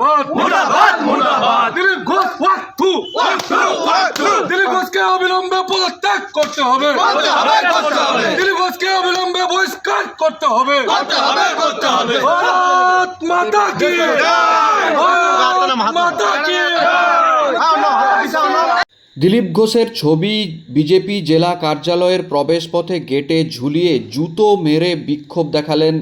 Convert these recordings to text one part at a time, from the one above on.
মুর্দাবাদ মুর্দাবাদ মুর্দাবাদ দিলীপ ঘোষ দিলীপ ঘোষকে অবিলম্বে পদত্যাগ করতে হবে। করতে হবে করতে হবে। দিলীপ ঘোষকে অবিলম্বে বহিষ্কার করতে হবে। করতে হবে করতে হবে। ভারত মাতা কি? মাতা কি? দিলীপ ঘোষের ছবি বিজেপি জেলা কার্যালয়ের প্রবেশপথে গেটে ঝুলিয়ে জুতো মেরে বিক্ষোভ দেখালেন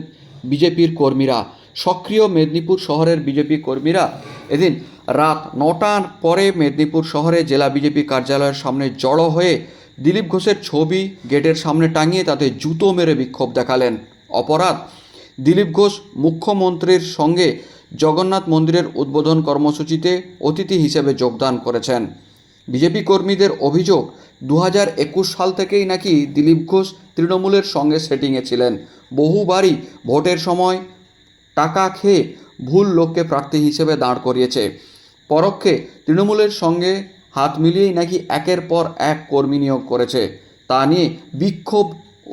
বিজেপির কর্মীরা। সক্রিয় মেদিনীপুর শহরের বিজেপি কর্মীরা এদিন রাত নটার পরে মেদিনীপুর শহরে জেলা বিজেপি কার্যালয়ের সামনে জড়ো হয়ে দিলীপ ঘোষের ছবি গেটের সামনে টাঙিয়ে তাতে জুতো মেরে বিক্ষোভ দেখালেন। অপরাধ, দিলীপ ঘোষ মুখ্যমন্ত্রীর সঙ্গে জগন্নাথ মন্দিরের উদ্বোধন কর্মসূচিতে অতিথি হিসেবে যোগদান করেছেন। বিজেপি কর্মীদের অভিযোগ দু সাল থেকেই নাকি দিলীপ ঘোষ তৃণমূলের সঙ্গে সেটিংয়ে ছিলেন। বহুবারই ভোটের সময় টাকা খেয়ে ভুল লোককে প্রার্থী হিসেবে দাঁড় করিয়েছে। পরোক্ষে তৃণমূলের সঙ্গে হাত মিলিয়েই নাকি একের পর এক কর্মী নিয়োগ করেছে। তা নিয়ে বিক্ষোভ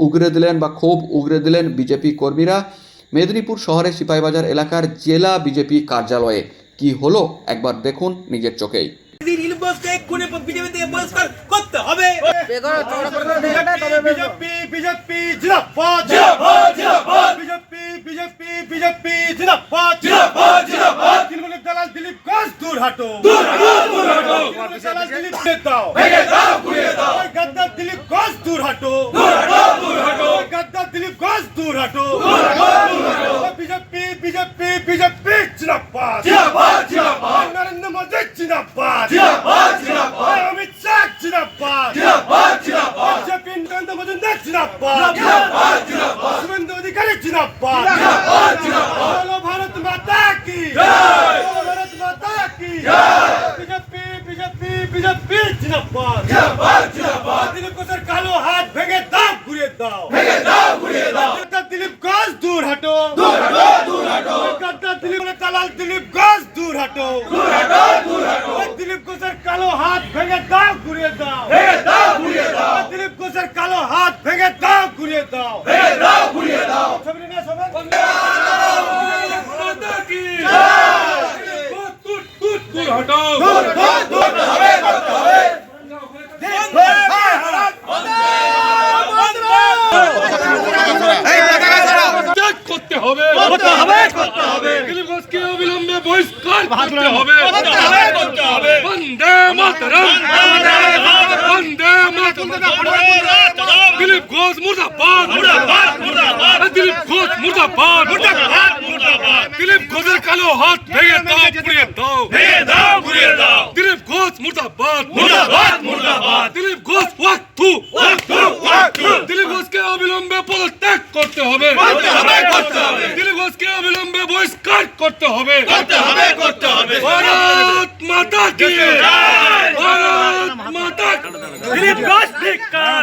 উগরে দিলেন বা ক্ষোভ উগরে দিলেন বিজেপি কর্মীরা। মেদিনীপুর শহরের সিপাহীবাজার এলাকার জেলা বিজেপি কার্যালয়ে। কি হলো একবার দেখুন নিজের চোখেই। করতে হবে। BJP BJP BJP BJP BJP জিন্দাবাদ জিন্দাবাদ জিন্দাবাদ তৃণমূলের দালাল দিলীপ ঘোষ দূর হাটো দূর হাটো দূর হাটো তৃণমূলের দালাল দিলীপ ঘোষ দাও ভেঙে দাও ঘুরিয়ে দাও ওই গাদ্দার দিলীপ ঘোষ দূর হাটো দূর হাটো দূর হাটো ওই গাদ্দার দিলীপ ঘোষ দূর হাটো দূর হাটো দূর হাটো जिंदाबाद। बोलो भारत माता की। भारत माता की। बीजेपी बीजेपी बीजेपी जिंदाबाद। दिलीप को सर कालो हाथ भेंगे दाव घुरे दाव। भेंगे दाव घुरे दाव। दिलीप गज दूर हटो। दूर हटो दूर हटो। दिलीप कालाल दिलीप गज दूर हटो। दूर हटो दूर हटो। দিলীপ ঘোষের কালো হাত ভেঙে দাও ঘুরিয়ে দাও ভেঙে দাও ঘুরিয়ে দাও দিলীপ ঘোষের কালো হাত ভেঙে দাও ঘুরিয়ে দাও ভেঙে দাও ঘুরিয়ে দাও ছবি না সবাই হটাও দূর দূর দূর হবে করতে হবে ত্যাগ করতে হবে করতে হবে করতে হবে দিলীপ ঘোষকে অবিলম্বে বহিষ্কার করতে হবে করতে হবে করতে হবে বন্দে মাতরম বন্দে মাতরম দিলীপ ঘোষ মুর্দাবাদ। মুর্দাবাদ মুর্দাবাদ। দিলীপ ঘোষ মুর্দাবাদ। মুর্দাবাদ মুর্দাবাদ। দিলীপ ঘোষের কালো হাত ভেঙে দাও পুড়িয়ে দাও। ভেঙে দাও ঘুরিয়ে দাও। দিলীপ ঘোষ মুর্দাবাদ। মুর্দাবাদ মুর্দাবাদ। দিলীপ ঘোষ ওয়াক টু। ওয়াক টু ওয়াক টু। দিলীপ ঘোষকে অবিলম্বে পদত্যাগ করতে হবে। করতে হবে করতে হবে। দিলীপ ঘোষকে অবিলম্বে বহিষ্কার করতে হবে। করতে হবে করতে হবে। ভারত মাতা কি জয়। দিলীপ ঘোষ ধিক্কার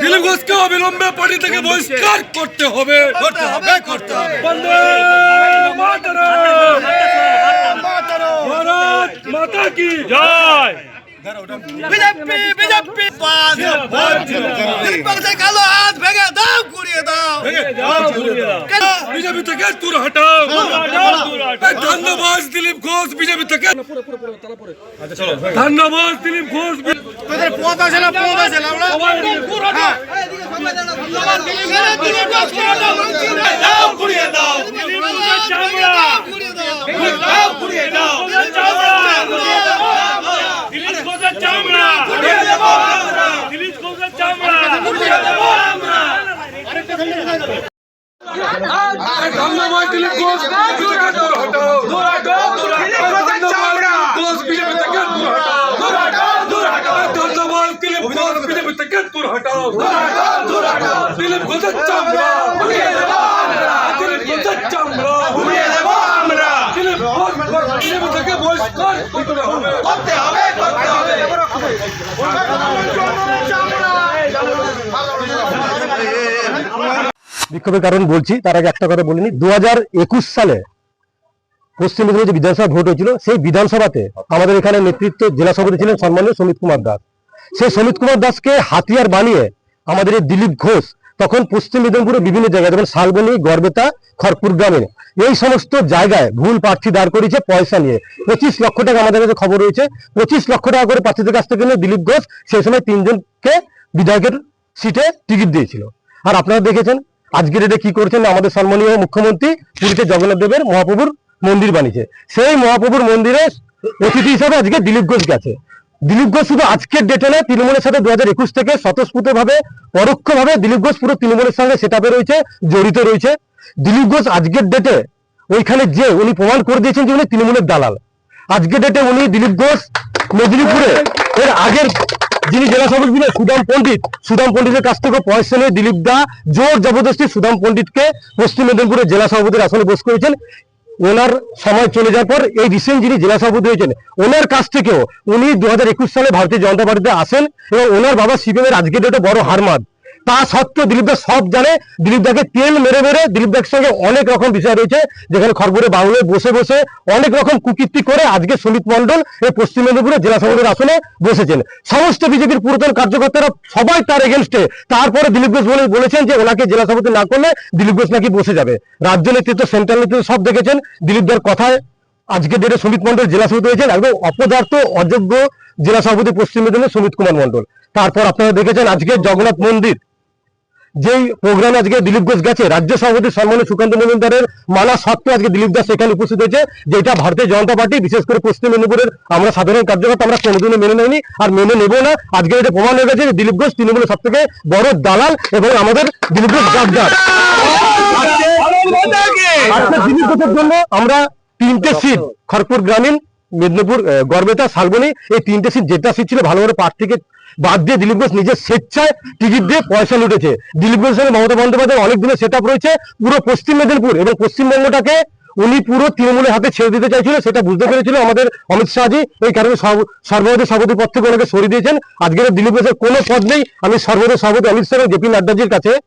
দিলীপ ঘোষকে অবিলম্বে পার্টি থেকে বহিষ্কার করতে হবে করতে হবে করতে হবে বন্দে মাতরম ভারত মাতা কি জয় বিজেপি বিজেপি কালো হাত ভেঙে দাও। ঘুরিয়ে দাও বিজেপি থেকে দূর হটাও ধন্যবাদ দিলীপ ঘোষ বিজেপি থেকে ধন্যবাদ দিলীপ ঘোষ তোদের পথ আছে না পথ আছে না আমরা দাও ঘুরিয়ে দাও ঘুরিয়ে দাও দিলীপ ঘোষের চামড়া ঘুরিয়ে দিলীপ ঘোষের চামড়া করতে হবে করতে হবে করতে হবে বিক্ষোভের কারণ বলছি, তার আগে একটা কথা বলিনি। দু হাজার একুশ সালে পশ্চিম মেদিনীপুর যে বিধানসভা ভোট হয়েছিল, সেই বিধানসভাতে আমাদের এখানে নেতৃত্ব জেলা সভাপতি ছিলেন সম্মানীয় সমিত কুমার দাস। সেই সমিত কুমার দাসকে হাতিয়ার বানিয়ে আমাদের এই দিলীপ ঘোষ তখন পশ্চিম মেদিনীপুরের বিভিন্ন জায়গায়, যেমন শালবনী, গড়বেতা খড়পুর গ্রামে এই সমস্ত জায়গায় ভুল প্রার্থী দাঁড় করিয়েছে পয়সা নিয়ে। পঁচিশ লক্ষ টাকা আমাদের কাছে খবর রয়েছে। পঁচিশ লক্ষ টাকা করে প্রার্থীদের কাছ থেকে দিলীপ ঘোষ সেই সময় তিনজনকে বিধায়কের সিটে টিকিট দিয়েছিল। আর আপনারা দেখেছেন আজকের এটা কি করছেন আমাদের সম্মানীয় মুখ্যমন্ত্রী, পুরীতে জগন্নাথ দেবের মহাপ্রভুর মন্দির বানিয়েছে। সেই মহাপ্রভুর মন্দিরে অতিথি হিসাবে আজকে দিলীপ ঘোষ গেছে। দিলীপ ঘোষ শুধু আজকের ডেটে নয়, তৃণমূলের সাথে দু হাজার একুশ থেকে স্বতঃস্ফূর্ত ভাবে পরোক্ষ ভাবে দিলীপ ঘোষ পুরো তৃণমূলের সঙ্গে সেটাপে রয়েছে, জড়িত রয়েছে। দিলীপ ঘোষ আজকের ডেটে ওইখানে যে উনি প্রমাণ করে দিয়েছেন যে উনি তৃণমূলের দালাল। আজকের ডেটে উনি দিলীপ ঘোষ মেদিনীপুরে এর আগের যিনি জেলা সভাপতি ছিলেন সুদাম পণ্ডিত। সুদাম পণ্ডিতের কাছ থেকে পয়সা নিয়ে দিলীপ দা জোর জবরদস্তি সুদাম পণ্ডিতকে পশ্চিম মেদিনীপুরের জেলা সভাপতির আসনে বস করেছেন। ওনার সময় চলে যাওয়ার পর এই রিসেন্ট যিনি জেলা সভাপতি হয়েছেন, ওনার কাছ থেকেও উনি দু হাজার একুশ সালে ভারতীয় জনতা পার্টিতে আসেন এবং ওনার বাবা সিপিএমের আজকের ডেটে বড় হারমাদ তা সত্ত্বেও দিলীপ দা সব জানে। দিলীপ দাকে তেল মেরে মেরে দিলীপ দার সঙ্গে অনেক রকম বিষয় রয়েছে, যেখানে খড়গপুরে বাংলায় বসে বসে অনেক রকম কুকীর্তি করে আজকে সুমিত মন্ডল এই পশ্চিম মেদিনীপুরে জেলা সভাপতির আসনে বসেছেন। সমস্ত বিজেপির পুরাতন কার্যকর্তারা সবাই তার এগেনস্টে তারপরে দিলীপ ঘোষ বলে বলেছেন যে ওনাকে জেলা সভাপতি না করলে দিলীপ ঘোষ নাকি বসে যাবে। রাজ্য নেতৃত্ব সেন্ট্রাল নেতৃত্ব সব দেখেছেন। দিলীপ দার কথায় আজকে ডেটে সুমিত মন্ডল জেলা সভাপতি হয়েছেন। একদম অপদার্থ, অযোগ্য জেলা সভাপতি পশ্চিম মেদিনীপুর সুমিত কুমার মন্ডল তারপর আপনারা দেখেছেন আজকে জগন্নাথ মন্দির। যেই প্রোগ্রাম আজকে দিলীপ ঘোষ গেছে রাজ্য সভাপতি সম্মানীয় সুকান্ত মজুমদারের মানা সত্ত্বেও আজকে দিলীপ দাস সেখানে উপস্থিত হয়েছে যেটা ভারতীয় জনতা পার্টি বিশেষ করে পশ্চিম মেদিনীপুরের আমরা সাধারণ কার্যকর্তা আমরা কোনোদিনও মেনে নেইনি আর মেনে নেব না। আজকে এটা প্রমাণ হয়ে গেছে যে দিলীপ ঘোষ তৃণমূলের সব থেকে বড় দালাল এবং আমাদের দিলীপ ঘোষ গাদ্দার আজকে দিলীপ ঘোষের জন্য আমরা তিনটে সিট খড়পুর গ্রামীণ মেদিনীপুর গড়বেতা, শালবনী, এই তিনটে সিট যেটা সিট ছিল ভালো ভালো প্রার্থীকে বাদ দিয়ে দিলীপ ঘোষ নিজের স্বেচ্ছায় টিকিট দিয়ে পয়সা লুটেছে। দিলীপ ঘোষের সঙ্গে মমতা বন্দ্যোপাধ্যায় অনেক দিনের সেট রয়েছে পুরো পশ্চিম মেদিনীপুর এবং পশ্চিমবঙ্গটাকে উনি পুরো তৃণমূলের হাতে ছেড়ে দিতে চাইছিল, সেটা বুঝতে পেরেছিল আমাদের অমিত শাহজি। এই কারণে সর্ব- সর্বভারতীয় সভাপতি পদ থেকে ওনাকে সরিয়ে দিয়েছেন। আজকের দিলীপ ঘোষের কোনো পদ নেই। আমি সর্বভারতীয় সভাপতি অমিত শাহ এবং জেপি নাড্ডাজির কাছে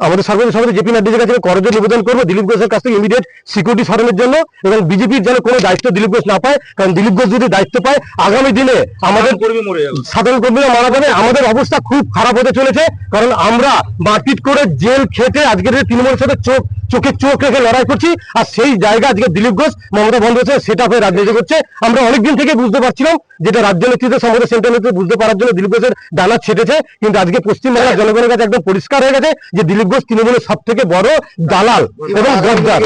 আমাদের সর্বদা সভাপতি জেপি নাড্ডির কাছে করজোর নিবেদন করব। দিলীপ ঘোষের কাছ থেকে ইমিডিয়েট সিকিউরিটি সরানোর জন্য এবং বিজেপির যেন কোনো দায়িত্ব দিলীপ ঘোষ না পায় কারণ দিলীপ ঘোষ যদি দায়িত্ব পায় আগামী দিনে আমাদের সাধারণ কর্মীরা মারা যাবে। আমাদের অবস্থা খুব খারাপ হতে চলেছে কারণ আমরা মারপিট করে জেল খেতে আজকের তৃণমূলের সাথে চোখ চোখে চোখ রেখে লড়াই করছি আর সেই জায়গা আজকে দিলীপ ঘোষ মমতা বন্দ্যোপাধ্যায় সেটা হয়ে রাজনীতি করছে। আমরা অনেকদিন থেকে বুঝতে পারছিলাম যেটা রাজ্য নেতৃত্ব সম্বন্ধে সেন্ট্রাল নেতৃত্ব বুঝতে পারার জন্য দিলীপ ঘোষের ডানা ছেটেছে কিন্তু আজকে পশ্চিমবাংলার জনগণের কাছে একদম পরিষ্কার হয়ে গেছে যে দিলীপ ঘোষ তৃণমূলের সব থেকে বড় দালাল এবং গদ্দার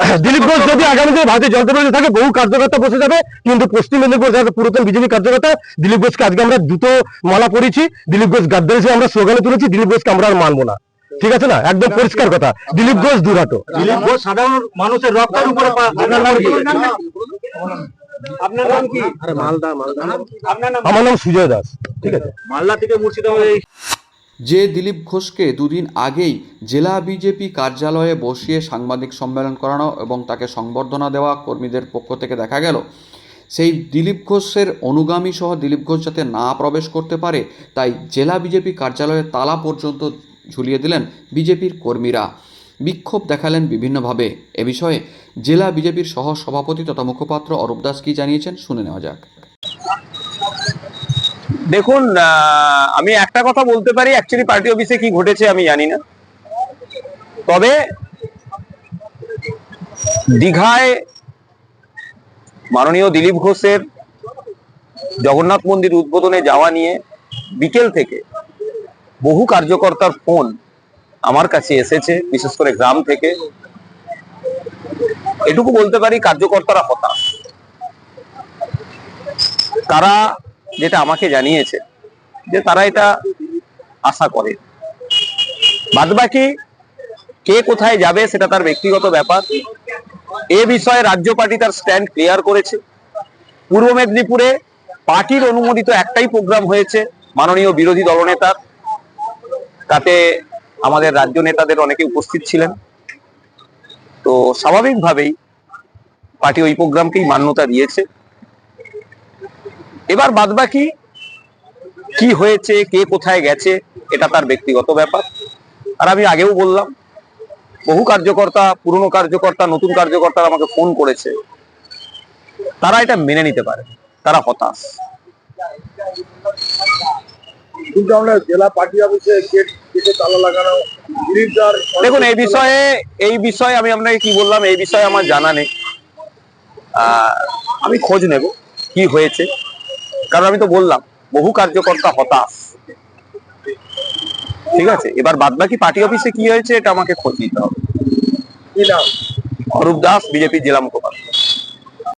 দিলীপ ঘোষ যদি আগামী দিনে ভারতীয় জনতা পার্টি থাকে বহু কার্যকর্তা বসে যাবে কিন্তু পশ্চিম মেদিনীপুর যারা পুরাতন বিজেপি কার্যকর্তা দিলীপ ঘোষকে আজকে আমরা দুটো মালা পড়েছি দিলীপ ঘোষ গাদ্দার হিসেবে আমরা স্লোগানে তুলেছি দিলীপ ঘোষকে আমরা আর মানবো না। ঠিক আছে না? একদম পরিষ্কার কথা। দিলীপ ঘোষ দুরাটো দিলীপ ঘোষ সাধারণ মানুষের রক্তের উপরে আপনার নাম কি? আপনার নাম কি? আমার নাম সুজয় দাস। ঠিক আছে। মালদা থেকে মুর্শিদাবাদ যে দিলীপ ঘোষকে দুদিন আগেই জেলা বিজেপি কার্যালয়ে বসিয়ে সাংবাদিক সম্মেলন করানো এবং তাকে সংবর্ধনা দেওয়া কর্মীদের পক্ষ থেকে দেখা গেল সেই দিলীপ ঘোষের অনুগামী সহ দিলীপ ঘোষ যাতে না প্রবেশ করতে পারে তাই জেলা বিজেপি কার্যালয়ে তালা পর্যন্ত ঝুলিয়ে দিলেন বিজেপির কর্মীরা। বিক্ষোভ দেখালেন বিভিন্নভাবে। এ বিষয়ে জেলা বিজেপির সহ সভাপতি তথা মুখপাত্র অরূপ দাস কি জানিয়েছেন শুনে নেওয়া যাক। দেখুন আমি একটা কথা বলতে পারি অ্যাকচুয়ালি পার্টি অফিসে কি ঘটেছে আমি জানি না। তবে দীঘায় মাননীয় দিলীপ ঘোষের জগন্নাথ মন্দির উদ্বোধনে যাওয়া নিয়ে বিকেল থেকে বহু কার্যকর্তার ফোন আমার কাছে এসেছে, বিশেষ করে গ্রাম থেকে। এটুকু বলতে পারি, কার্যকর্তারা হতাশ। তারা যেটা আমাকে জানিয়েছে, যে তারা এটা আশা করে। বাদ বাকি কে কোথায় যাবে সেটা তার ব্যক্তিগত ব্যাপার। এ বিষয়ে রাজ্য পার্টি তার স্ট্যান্ড ক্লিয়ার করেছে। পূর্ব মেদিনীপুরে পার্টির অনুমোদিত একটাই প্রোগ্রাম হয়েছে, মাননীয় বিরোধী দলনেতার। তাতে আমাদের রাজ্য নেতাদের অনেকে উপস্থিত ছিলেন। তো স্বাভাবিকভাবেই পার্টি ওই প্রোগ্রামকেই মান্যতা দিয়েছে। এবার বাদবাকি কি হয়েছে, কে কোথায় গেছে, এটা তার ব্যক্তিগত ব্যাপার। আর আমি আগেও বললাম, বহু কার্যকর্তা, পুরনো কার্যকর্তা, নতুন কার্যকর্তারা আমাকে ফোন করেছে। তারা এটা মেনে নিতে পারে, তারা হতাশ। কিন্তু আমরা জেলা পার্টি অফিসে গেট গেটে তালা লাগানো দেখুন এই বিষয়ে এই বিষয়ে আমি আপনাকে কি বললাম এই বিষয়ে আমার জানা নেই। আমি খোঁজ নেব কি হয়েছে। কারণ আমি তো বললাম বহু কার্যকর্তা হতাশ। ঠিক আছে এবার বাদবাকি পার্টি অফিসে কি হয়েছে এটা আমাকে খোঁজ নিতে হবে। অরূপ দাস বিজেপি জেলা মুখপাত্র।